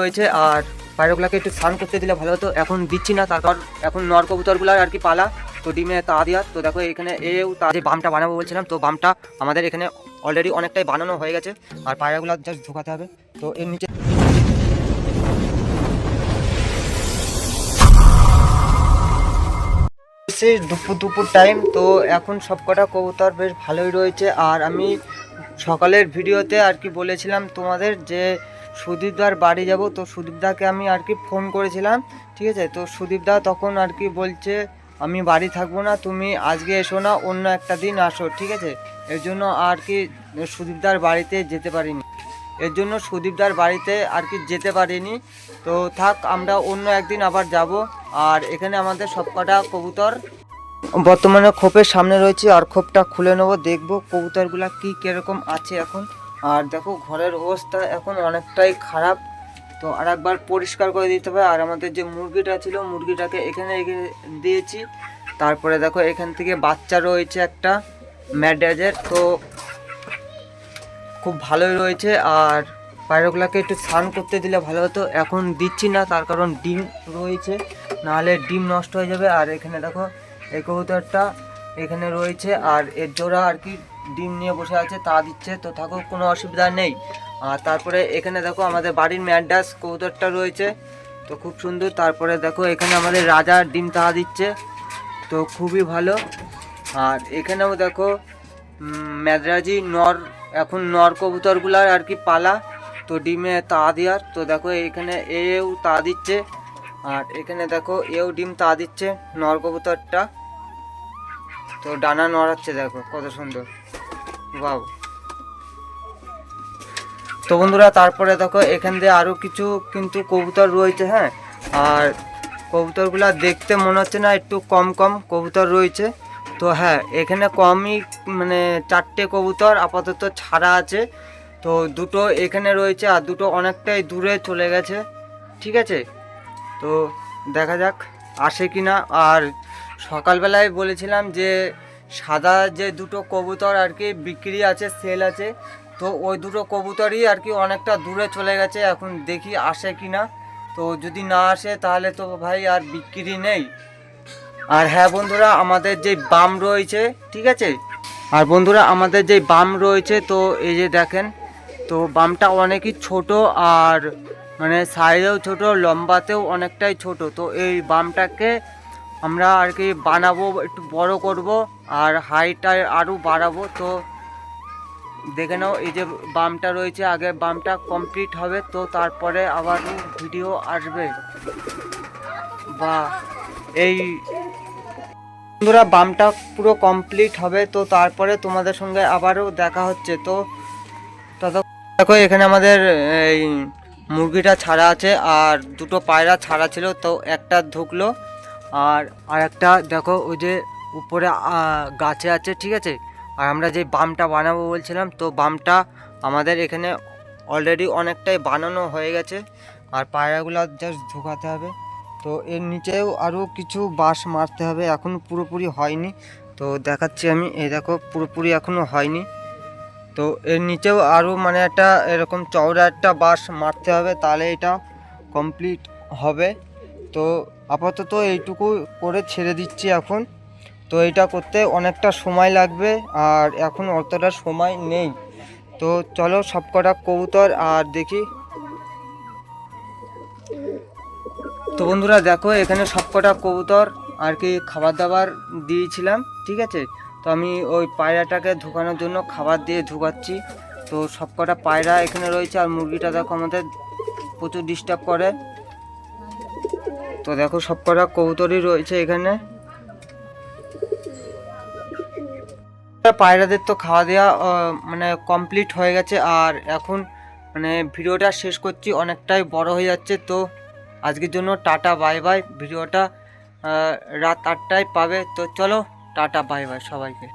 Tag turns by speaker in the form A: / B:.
A: রয়েছে আর পায়রাগুলোকে একটু স্নান করতে দিলে ভালো হতো। এখন দিচ্ছি না, তারপর এখন নর কবুতরগুলার আর কি পালা। তো ডিমে তা দেওয়ার তো দেখো এখানে এও তা যে বামটা বানাবো বলছিলাম, তো বামটা আমাদের এখানে অলরেডি অনেকটাই বানানো হয়ে গেছে। আর পায়রাগুলো জাস্ট ঢোকাতে হবে। তো এর নিচে সে দুপুর দুপুর টাইম তো এখন সবকটা কবুতর বেশ ভালোই রয়েছে। আর আমি সকালের ভিডিওতে আর কি বলেছিলাম তোমাদের যে সুদীপদার বাড়ি যাব। তো সুদীপদাকে আমি আর কি ফোন করেছিলাম, ঠিক আছে? তো সুদীপদা তখন আর কি বলছে, আমি বাড়ি থাকব না, তুমি আজকে এসো না, অন্য একটা দিন আসো, ঠিক আছে? এর জন্য আর কি সুদীপদার বাড়িতে যেতে পারিনি। এর জন্য সুদীপদার বাড়িতে আর কি যেতে পারিনি। তো থাক, আমরা অন্য একদিন আবার যাব। আর এখানে আমাদের সবকটা কবুতর বর্তমানে খোপের সামনে রয়েছে। আর খোপটা খুলে নেব, দেখব কবুতরগুলা কি কীরকম আছে এখন। আর দেখো ঘরের অবস্থা এখন অনেকটাই খারাপ। তো আর একবার পরিষ্কার করে দিতে হবে। আর আমাদের যে মুরগিটা ছিল, মুরগিটাকে এখানে রেখে দিয়েছি। তারপরে দেখো এখান থেকে বাচ্চা রয়েছে একটা, ম্যাডাজের। তো খুব ভালোই রয়েছে। আর পায়রাগুলোকে একটু স্নান করতে দিলে ভালো হতো। এখন দিচ্ছি না, তার কারণ ডিম রয়েছে। নাহলে ডিম নষ্ট হয়ে যাবে। আর এখানে দেখো, এই কবুতরটা এখানে রয়েছে। আর এর জোড়া আর কি ডিম নিয়ে বসে আছে, তা দিচ্ছে, তো থাকুক, কোনো অসুবিধা নেই। আর তারপরে এখানে দেখো, আমাদের বাড়ির ম্যাডাস কবুতরটা রয়েছে, তো খুব সুন্দর। তারপরে দেখো, এখানে আমাদের রাজা ডিম তা দিচ্ছে, তো খুবই ভালো। আর এখানেও দেখো ম্যাদ্রাজি নর, এখন নর কবুতরগুলার আর কি পালা, তো ডিমে তা দেওয়ার। তো দেখো, এখানে এও তা দিচ্ছে, আর এখানে দেখো, এও ডিম তা দিচ্ছে, নর কবুতরটা। তো ডানা নড়াচ্ছে, দেখো, কত সুন্দর। বাউ তো বন্ধুরা, তারপরে দেখো, এখান দিয়ে আরও কিছু কিন্তু কবুতর রয়েছে হ্যাঁ? আর কবুতরগুলা দেখতে মনে হচ্ছে না, একটু কম কম কবুতর রয়েছে। তো হ্যাঁ এখানে কমই মানে চারটে কবুতর আপাতত ছাড়া আছে। তো দুটো এখানে রয়েছে আর দুটো অনেকটাই দূরে চলে গেছে। ঠিক আছে? তো দেখা যাক, আসে কি না আর সকালবেলায় বলেছিলাম যে সাদা যে দুটো কবুতর আর কি বিক্রি আছে সেল আছে, তো ওই দুটো কবুতরই আর কি অনেকটা দূরে চলে গেছে, এখন দেখি আসে কি না। তো যদি না আসে তাহলে তো ভাই আর বিক্রি নেই। আর হ্যাঁ বন্ধুরা, আমাদের যে বাম রয়েছে, ঠিক আছে? আর বন্ধুরা, আমাদের যে বাম রয়েছে, তো এই যে দেখেন, তো বামটা অনেকই ছোট আর মানে সাইজেও ছোট, লম্বাতেও অনেকটাই ছোট। তো এই বামটাকে আমরা আর কি বানাবো, একটু বড় করব। আর হাইটটা আরও বাড়াবো, তো দেখে নাও, এই যে বামটা রয়েছে, আগে বামটা কমপ্লিট হবে, তো তারপরে আবার ভিডিও আসবে। বা, এই বন্ধুরা, বামটা পুরো কমপ্লিট হবে, তো তারপরে তোমাদের সঙ্গে আবারও দেখা হচ্ছে, তো দেখো, এখানে আমাদের, এই মুরগিটা ছাড়া আছে, আর দুটো পায়রা ছাড়া ছিল, তো একটা ঢুকলো, আর আর একটা দেখো, ওই যে উপরে গাছে আছে, ঠিক আছে? আর আমরা যে বামটা বানাবো বলছিলাম, তো বামটা আমাদের এখানে অলরেডি অনেকটাই বানানো হয়ে গেছে। আর পায়রাগুলো জাস্ট ঢোকাতে হবে। তো এর নিচেও আরও কিছু বাঁশ মারতে হবে, এখন পুরোপুরি হয়নি। তো দেখাচ্ছি আমি, এই দেখো, পুরোপুরি এখনও হয়নি। তো এর নিচেও আরও মানে একটা এরকম চওড়া একটা বাঁশ মারতে হবে, তাহলে এটা কমপ্লিট হবে। তো আপাতত এইটুকু করে ছেড়ে দিচ্ছি এখন। তো এটা করতে অনেকটা সময় লাগবে আর এখন অতটা সময় নেই। তো চলো সবকটা কবুতর আর দেখি। তো বন্ধুরা দেখো, এখানে সবকটা কবুতর আর কি খাবার দাবার দিয়েছিলাম, ঠিক আছে? তো আমি ওই পায়রাটাকে ঢুকানোর জন্য খাবার দিয়ে ঢুকাচ্ছি। তো সবকটা পায়রা এখানে রয়েছে আর মুরগিটা দেখো আমাদের প্রচুর ডিস্টার্ব করে। তো দেখো সবকটা কবুতরই রয়েছে এখানে। পায়রাদের তো খাওয়া দেওয়া মানে কমপ্লিট হয়ে গেছে। আর এখন মানে ভিডিওটা শেষ করছি, অনেকটাই বড় হয়ে যাচ্ছে। তো আজকের জন্য টাটা বাই বাই ভিডিওটা রাত আটটায় পাবে। তো চলো, টাটা বাই বাই সবাইকে।